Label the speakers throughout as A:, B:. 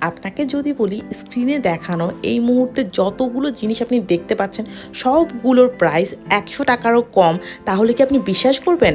A: আপনাকে যদি বলি স্ক্রিনে দেখানো এই মুহূর্তে যতগুলো জিনিস আপনি দেখতে পাচ্ছেন, সবগুলোর প্রাইস একশো টাকারও কম, তাহলে কি আপনি বিশ্বাস করবেন?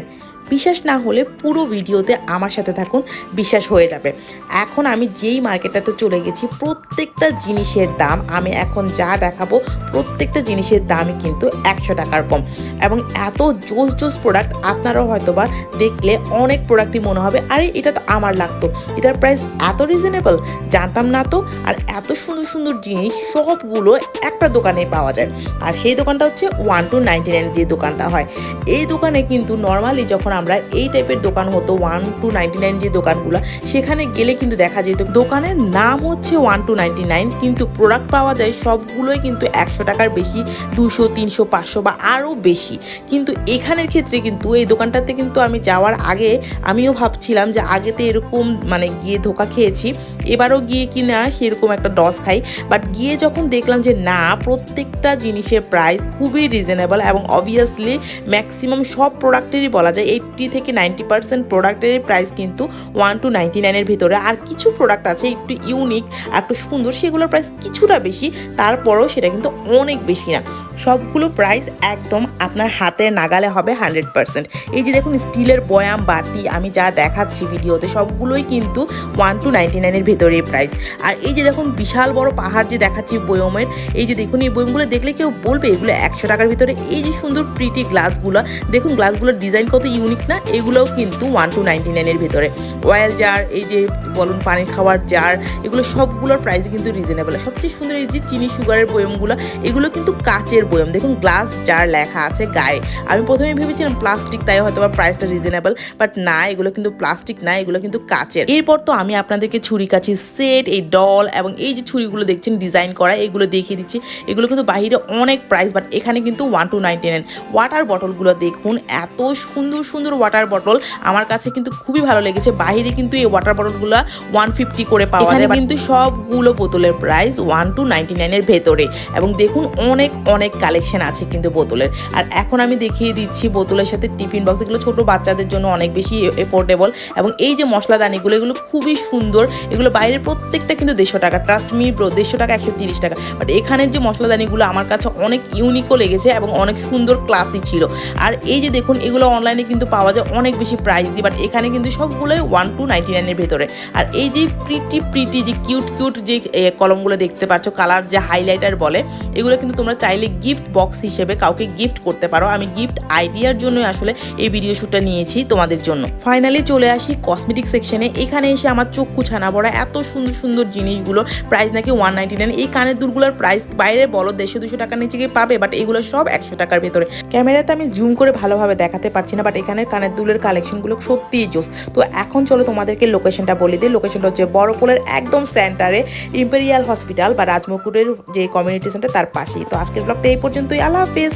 A: বিশ্বাস না হলে পুরো ভিডিওতে আমার সাথে থাকুন, বিশ্বাস হয়ে যাবে। এখন আমি যেই মার্কেটটাতে চলে গেছি, প্রত্যেকটা জিনিসের দাম আমি এখন যা দেখাবো, প্রত্যেকটা জিনিসের দামই কিন্তু একশো টাকার কম। এবং এত জোস জোস প্রোডাক্ট আপনারাও হয়তো বা দেখলে অনেক প্রোডাক্টই মনে হবে, আরে এটা তো আমার লাগতো। এটার প্রাইস এত রিজনেবল জানতাম না তো। আর এত সুন্দর সুন্দর জিনিস সবগুলো একটা দোকানে পাওয়া যায়। আর সেই দোকানটা হচ্ছে ওয়ান টু নাইনটি নাইন যে দোকানটা হয়। এই দোকানে কিন্তু নর্মালি যখন আমরা এই টাইপের দোকান হতো ওয়ান টু নাইন যে দোকানগুলো, সেখানে গেলে কিন্তু দেখা যেত দোকানের নাম হচ্ছে ওয়ান টু নাইন কিন্তু প্রোডাক্ট পাওয়া যায় সবগুলোই কিন্তু একশো টাকার বেশি, দুশো, তিনশো, পাঁচশো বা আরও বেশি। কিন্তু এখানের ক্ষেত্রে কিন্তু এই দোকানটাতে কিন্তু আমি যাওয়ার আগে আমিও ভাবছিলাম যে আগেতে এরকম মানে গিয়ে ধোকা খেয়েছি। এবারও গিয়ে কিনা সেরকম একটা ডস খাই। বাট গিয়ে যখন দেখলাম যে না, প্রত্যেকটা জিনিসের প্রাইস খুবই রিজনেবল এবং অবভিয়াসলি ম্যাক্সিমাম সব প্রোডাক্টেরই বলা যায় এইট্টি থেকে নাইনটি পার্সেন্ট প্রোডাক্টেরই প্রাইস কিন্তু ওয়ান টু নাইনটি নাইনের ভিতরে। আর কিছু প্রোডাক্ট আছে একটু ইউনিক আর একটু সুন্দর, সেগুলোর প্রাইস কিছুটা বেশি, তারপরেও সেটা কিন্তু অনেক বেশি না। সবগুলো প্রাইস একদম আপনার হাতের নাগালে হবে হান্ড্রেড পার্সেন্ট এই যে দেখুন স্টিলের বয়াম বাটি আমি যা দেখাচ্ছি ভিডিওতে, সবগুলোই কিন্তু ওয়ান টু নাইনটি নাইনের ভেতরে। প্রাইস আর এই যে দেখুন, বিশাল বড় পাহাড় যে দেখাচ্ছি বয়মের, এই যে দেখুন, এই বয়মগুলো দেখলে কেউ বলবে, এগুলো একশো টাকার ভিতরে। এই যে সুন্দর প্রিটি গ্লাসগুলো দেখুন গ্লাসগুলোর ডিজাইন কত ইউনিক না? এগুলোও কিন্তু ওয়ান টু নাইনটি নাইনের ভিতরে। অয়েল জার এই যে বলুন, পানি খাওয়ার জার এগুলো সবগুলোর প্রাইস কিন্তু রিজনেবল সবচেয়ে সুন্দর এই যে চিনি সুগারের বয়মগুলো, এগুলো কিন্তু কাচের বয়ম। দেখুন গ্লাস জার লেখা আছে গায়ে। আমি প্রথমে ভেবেছিলাম প্লাস্টিক তাই হয়তো বা প্রাইসটা রিজনেবল বাট না, এগুলো কিন্তু প্লাস্টিক না, এগুলো কিন্তু কাচের। এরপর তো আমি আপনাদেরকে ছুরি কাছি সেট এই ডল এবং এই যে ছুরিগুলো দেখছেন ডিজাইন করা, এগুলো দেখিয়ে দিচ্ছি। এগুলো কিন্তু বাইরে অনেক প্রাইস বাট এখানে কিন্তু one two ninety nine water বটলগুলো দেখুন, এত সুন্দর সুন্দর ওয়াটার বটল আমার কাছে কিন্তু খুবই ভালো লেগেছে। বাইরে কিন্তু এই ওয়াটার বটলগুলো ওয়ান ফিফটি করে পাওয়া যায় কিন্তু সবগুলো বোতলের প্রাইস ওয়ান টু নাইনটি নাইনের ভেতরে। এবং দেখুন অনেক অনেক কালেকশন আছে কিন্তু বোতলের। আর এখন আমি দেখিয়ে দিচ্ছি বোতলের সাথে টিফিন বক্স এগুলো ছোটো বাচ্চাদের জন্য অনেক বেশি এফোর্ডেবল এবং এই যে মশলাদানিগুলো এগুলো খুবই সুন্দর। এগুলো বাইরের প্রত্যেকটা কিন্তু দেড়শো টাকা। ট্রাস্ট মি ব্রো দেড়শো টাকা একশো তিরিশ টাকা। বাট এখানের যে মশলাদানিগুলো আমার কাছে অনেক ইউনিকও লেগেছে এবং অনেক সুন্দর ক্লাসি ছিল। আর এই যে দেখুন এগুলো অনলাইনে কিন্তু পাওয়া যায় অনেক বেশি প্রাইস দিয়ে বাট এখানে কিন্তু সবগুলোই ওয়ান টু নাইনটি নাইনের ভেতরে। আর এই যে প্রিটি প্রিটি যে কিউট কিউট যে কলমগুলো দেখতে পাচ্ছ কালার যে হাইলাইটার বলে, এগুলো কিন্তু তোমরা চাইলে গিফট বক্স হিসেবে কাউকে গিফট করতে পারো। আমি গিফট আইডিয়ার জন্যই আসলে এই ভিডিও শ্যুটটা নিয়েছি তোমাদের জন্য। ফাইনালি চলে আসি কসমেটিক সেকশনে এখানে এসে আমার চক্ষু ছানা পড়া এত সুন্দর সুন্দর জিনিসগুলো প্রাইস নাকি ওয়ান নাইনটি নাইন এই কানের দুলগুলোর প্রাইস বাইরে বলো দেড়শো দুশো টাকার নিচে গিয়ে পাবে বাট এগুলো সব একশো টাকার ভেতরে। ক্যামেরাতে আমি জুম করে ভালোভাবে দেখাতে পারছি না বাট এখানের কানের দুলের কালেকশনগুলো সত্যিই জোস তো এখন চলো তোমাদেরকে লোকেশনটা বলে দিই লোকেশনটা হচ্ছে বড়পোলের একদম সেন্টারে ইম্পেরিয়াল হসপিটাল বা রাজমুকুরের যে কমিউনিটি সেন্টার তার পাশেই। তো আজকের ব্লগটা এই পর্যন্তই। আল্লাহ হাফিজ।